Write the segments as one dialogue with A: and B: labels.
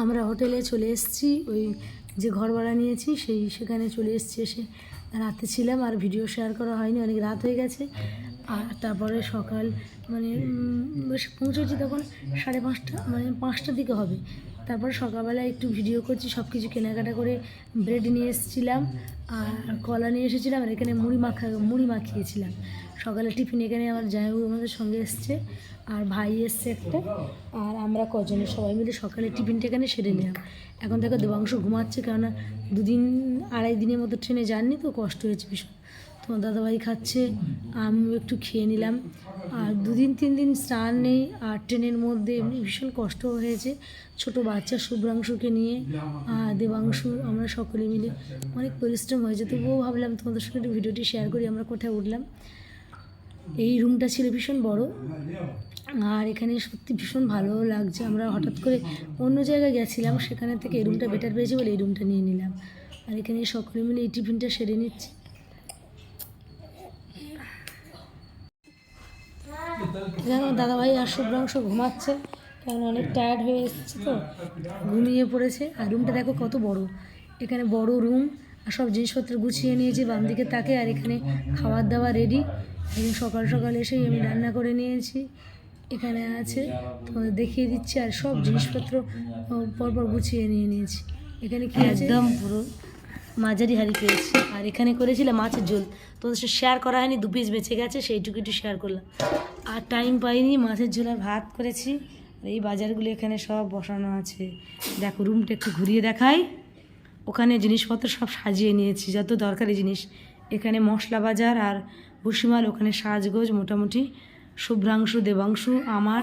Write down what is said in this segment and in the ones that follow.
A: আমরা হোটেলে চলে এসেছি, ওই যে ঘর ভাড়া নিয়েছি, সেই সেখানে চলে এসেছি এসে রাতে ছিলাম, আর ভিডিও শেয়ার করা হয়নি, অনেক রাত হয়ে গেছে। আর তারপরে সকাল মানে বেশ পৌঁছেছি তখন সাড়ে পাঁচটা মানে পাঁচটার দিকে হবে। তারপরে সকালবেলা একটু ভিডিও করছি সব কিছু কেনাকাটা করে ব্রেড নিয়ে এসেছিলাম আর কলা নিয়ে এসেছিলাম আর এখানে মুড়ি মাখা, মুড়ি মাখিয়েছিলাম। সকালে টিফিন এখানে আমার জামাইবাবু আমাদের সঙ্গে এসছে আর ভাই এসছে একটা আর আমরা কজনে সবাই মিলে সকালে টিফিনটা এখানে সেরে নিলাম। এখন দেখো দেবাংশ ঘুমাচ্ছে কেননা দুদিন, আড়াই দিনের মতো ট্রেনে যাননি তো কষ্ট হয়েছে ভীষণ। তোমার দাদাভাই খাচ্ছে, আমিও একটু খেয়ে নিলাম। আর দুদিন তিন দিন স্নান নেই, আর ট্রেনের মধ্যে এমনি ভীষণ কষ্ট হয়েছে। ছোট বাচ্চা শুভ্রাংশুকে নিয়ে, আর দেবাংশু, আমরা সকলে মিলে অনেক পরিশ্রম হয়েছে। তবুও ভাবলাম তোমাদের সঙ্গে ভিডিওটি শেয়ার করি, আমরা কোথায় উঠলাম। এই রুমটা ছিল ভীষণ বড়, আর এখানে সত্যি ভীষণ ভালো লাগছে। আমরা হঠাৎ করে অন্য জায়গায় গেছিলাম, সেখানে থেকে এই রুমটা বেটার পেয়েছি বলে এই রুমটা নিয়ে নিলাম। আর এখানে সকলে মিলে এই টিফিনটা সেরে নিচ্ছি। এখানে দাদাভাই আর শুভ্রাংশ ঘুমাচ্ছে, কারণ অনেক টায়ার্ড হয়ে এসেছে তো, ঘুমিয়ে পড়েছে। আর রুমটা দেখো কত বড়। এখানে বড় রুম আর সব জিনিসপত্র গুছিয়ে নিয়েছি বাম দিকে তাকে, আর এখানে খাবার দাবার রেডি এবং সকাল সকাল এসেই আমি রান্না করে নিয়েছি। এখানে আছে, তোমাদের দেখিয়ে দিচ্ছি, আর সব জিনিসপত্র পরপর গুছিয়ে নিয়ে নিয়েছি। এখানে কি একদম পুরো মাঝারি হাড়ি পেয়েছি। আর এখানে করেছিলাম মাছের ঝোল। তোদের সাথে শেয়ার করা হয়নি দু পিস বেঁচে গেছে সেইটুকু একটু শেয়ার করলাম। আর টাইম পাইনি মাছের ঝোল আর ভাত করেছি। আর এই বাজারগুলো এখানে সব বসানো আছে। দেখো রুমটা একটু ঘুরিয়ে দেখাই। ওখানে জিনিসপত্র সব সাজিয়ে নিয়েছি যত দরকারি জিনিস। এখানে মশলা বাজার আর ভুসিমাল ওখানে সাজগোজ মোটামুটি শুভ্রাংশু দেবাংশু আমার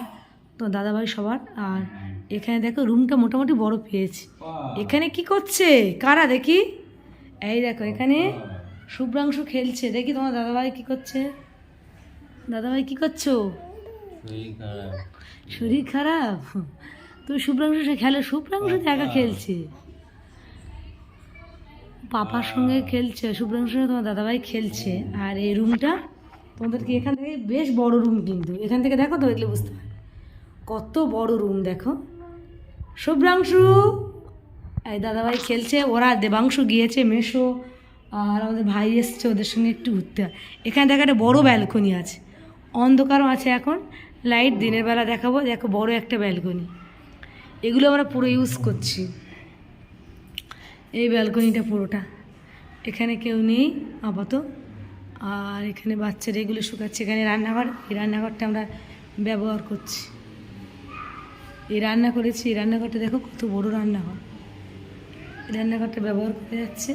A: তো দাদাভাই সবার। আর এখানে দেখো রুমটা মোটামুটি বড় পেয়েছি। এখানে কি করছে? কারা দেখি? এই দেখো, এখানে শুভ্রাংশু খেলছে। দেখি তোমার দাদাভাই কি করছে। দাদাভাই কি করছ? শরীর খারাপ? তুমি শুভ্রাংশু সে খেলে, শুভ্রাংশু একা খেলছে। পাপার সঙ্গে খেলছে শুভ্রাংশুর সঙ্গে তোমার দাদাভাই খেলছে। আর এই রুমটা তোমাদেরকে এখান থেকে বেশ বড় রুম কিন্তু। এখান থেকে দেখো তো এগুলো বুঝতে পারবে। কত বড় রুম, দেখো। শুভ্রাংশু! এই দাদাভাই খেলছে, ওরা দেবাংশু গিয়েছে, মেশো, আর আমাদের ভাই এসছে ওদের সঙ্গে একটু ঘুরতে। হয় এখানে দেখো একটা বড় ব্যালকনি আছে। অন্ধকারও আছে এখন। লাইট দিনের বেলা দেখাবো। দেখো বড় একটা ব্যালকনি এগুলো আমরা পুরো ইউজ করছি। এই ব্যালকনিটা পুরোটা। এখানে কেউ নেই, আপাতত। আর এখানে বাচ্চারা এগুলো শুকাচ্ছে। এখানে রান্নাঘর। এই রান্নাঘরটা আমরা ব্যবহার করছি। এই রান্না করেছি। এই রান্নাঘরটা দেখো কত বড় রান্নাঘর। রান্নাঘরটা ব্যবহার করে যাচ্ছে।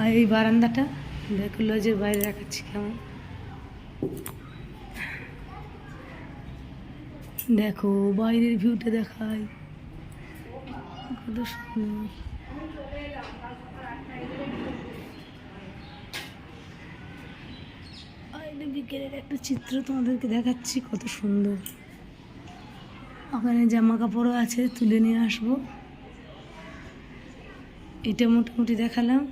A: আর এই বারান্দাটা, দেখো, লজের বাইরে রাখাচ্ছি কেমন। দেখো, বাইরের ভিউটা দেখায় কত সুন্দর। বিকেলের একটা চিত্র তোমাদেরকে দেখাচ্ছি, কত সুন্দর। ওখানে জামা কাপড়ও আছে, তুলে নিয়ে আসব। এটা মোটামুটি দেখালাম।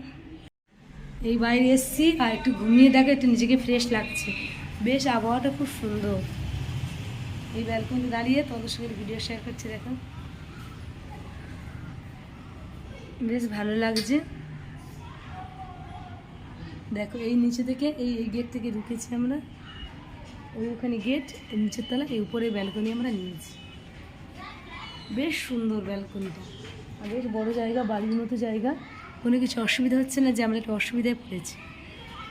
A: এই বাইরে এসছি, আর একটু ঘুমিয়ে দেখো, একটু নিজেকে ফ্রেশ লাগছে। বেশ, আবহাওয়াটা খুব সুন্দর। এই ব্যালকনি দাঁড়িয়ে তোমাদের সঙ্গে ভিডিও শেয়ার করছি, দেখো। বেশ ভালো লাগছে। দেখো, এই নিচে থেকে, এই এই গেট থেকে ঢুকেছি আমরা। ওই ওখানে গেট নিচের তলা এই উপরে ব্যালকনি আমরা নিয়েছি। বেশ সুন্দর ব্যালকনিটা আর বেশ বড় জায়গা, বাড়ির মতো জায়গা। কোনো কিছু অসুবিধা হচ্ছে না, যে আমরা একটা অসুবিধায় পড়েছি।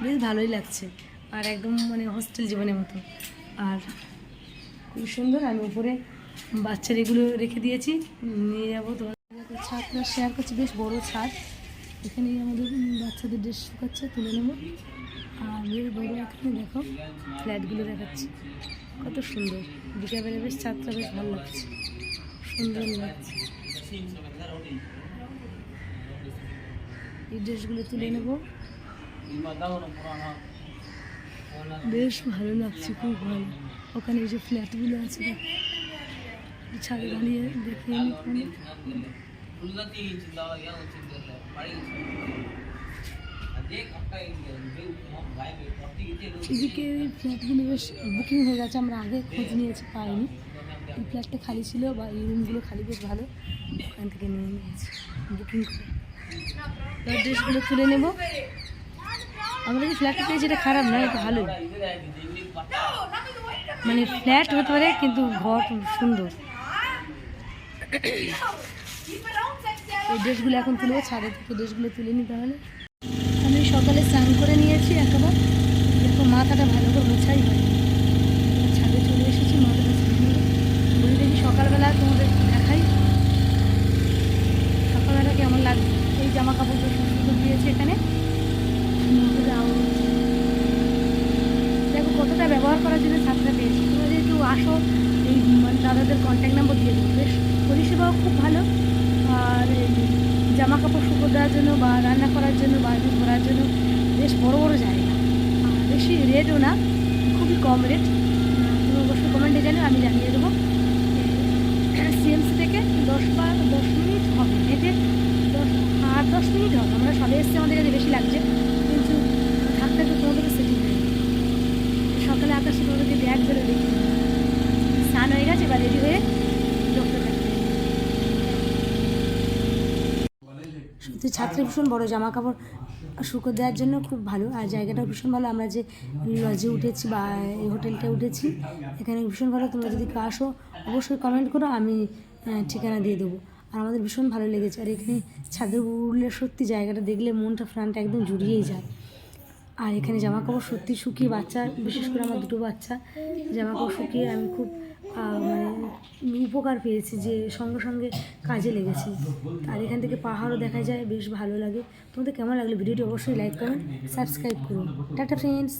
A: বেশ ভালোই লাগছে। আর একদম মানে হস্টেল জীবনের মতো। আর খুব সুন্দর, আমি উপরে বাচ্চার এগুলো রেখে দিয়েছি। নিয়ে যাব তোমার ছাদটা শেয়ার করছি, বেশ বড় ছাদ। এখানে আমাদের বাচ্চাদের ড্রেস শুকাচ্ছে, তুলে নেব। আর বেশ বড় এখানে দেখো ফ্ল্যাটগুলো দেখাচ্ছি। কত সুন্দর। বিকালবেলা বেশ ছাদটা বেশ ভালো লাগছে। সুন্দর। এই ড্রেসগুলো তুলে নেব। বেশ ভালো লাগছে, খুব ভালো। ওখানে এই যে ফ্ল্যাটগুলো আছে। ছাদে দাঁড়িয়ে দেখে এদিকে ফ্ল্যাটগুলো বেশ বুকিং হয়ে গেছে, আমরা আগে খোঁজ নিয়েছি, পাইনি। এই ফ্ল্যাটটা খালি ছিল বা এই রুমগুলো খালি বেশ ভালো। ওখান থেকে নিয়ে নিয়েছি। বুকিং করে। এবার ড্রেসগুলো তুলে নেব। আমাদের এই ফ্ল্যাটটা পেয়েছি এটা খারাপ না, এটা ভালোই। মানে ফ্ল্যাট হতে পারে, কিন্তু ঘর সুন্দর। এই ড্রেসগুলো এখন তুলে ছাদে থেকে ড্রেসগুলো তুলে নিতে হবে। আমি সকালে স্নান করে নিয়েছি একেবার। দেখো মাথাটা ভালো করে মোছাই হয় ছাদে চলে এসেছি মাথাটা স্নান করে বলি দেখি সকালবেলা তোমাদের দেখাই। সকালবেলা কেমন লাগবে এই জামা কাপড়গুলো সুন্দর দিয়েছে এখানে। দেখো কতটা ব্যবহার করার জন্য ছাত্রটা পেয়েছি। তোমরা যেহেতু আসো, এই মানে দাদাদের কন্ট্যাক্ট নাম্বার দিয়ে দেবো বেশ পরিষেবাও খুব ভালো। আর জামা কাপড় শুকো দেওয়ার জন্য বা রান্না করার জন্য বা এমনি ঘোরার জন্য বেশ বড় বড় জায়গা। আর বেশি রেটও না, খুবই কম রেট। তুমি অবশ্যই কমেন্টে জানো আমি জানিয়ে দেবো। সিএমসি থেকে দশ বা দশ মিনিট হবে হেঁটে দশ আট দশ মিনিট হবে। আমরা সবে এসছি, আমাদের কাছে বেশি লাগছে। কিন্তু থাকতে থাকতে তোমাদেরকে সেটিং যাবে। সকালে আকাশে তোমাদেরকে ব্যাগ ধরে দেখি। স্নান হয়ে গেছে বা রেডি হয়ে সত্যি ছাত্রের ভীষণ বড় জামা কাপড় শুকো দেওয়ার জন্য খুব ভালো। আর জায়গাটা ভীষণ ভালো। আমরা যে লজে উঠেছি বা এই হোটেলটা উঠেছি, এখানে ভীষণ ভালো। তোমরা যদি কেউ আসো, অবশ্যই কমেন্ট করো, আমি ঠিকানা দিয়ে দেবো। আর আমাদের ভীষণ ভালো লেগেছে। আর এখানে ছাদের উড়লে সত্যি জায়গাটা দেখলে মনটা প্রাণটা একদম জুড়িয়েই যায়। আর এখানে জামা কাপড় সত্যি শুকিয়ে বাচ্চা, বিশেষ করে আমার দুটো বাচ্চা জামা কাপড় শুকিয়ে আমি খুব মানে উপকার পেয়েছি যে সঙ্গে সঙ্গে কাজে লেগেছি। আর এখান থেকে পাহাড়ও দেখা যায়, বেশ ভালো লাগে। তোমাদের কেমন লাগল ভিডিওটি অবশ্যই লাইক করুন সাবস্ক্রাইব করুন। Tata friends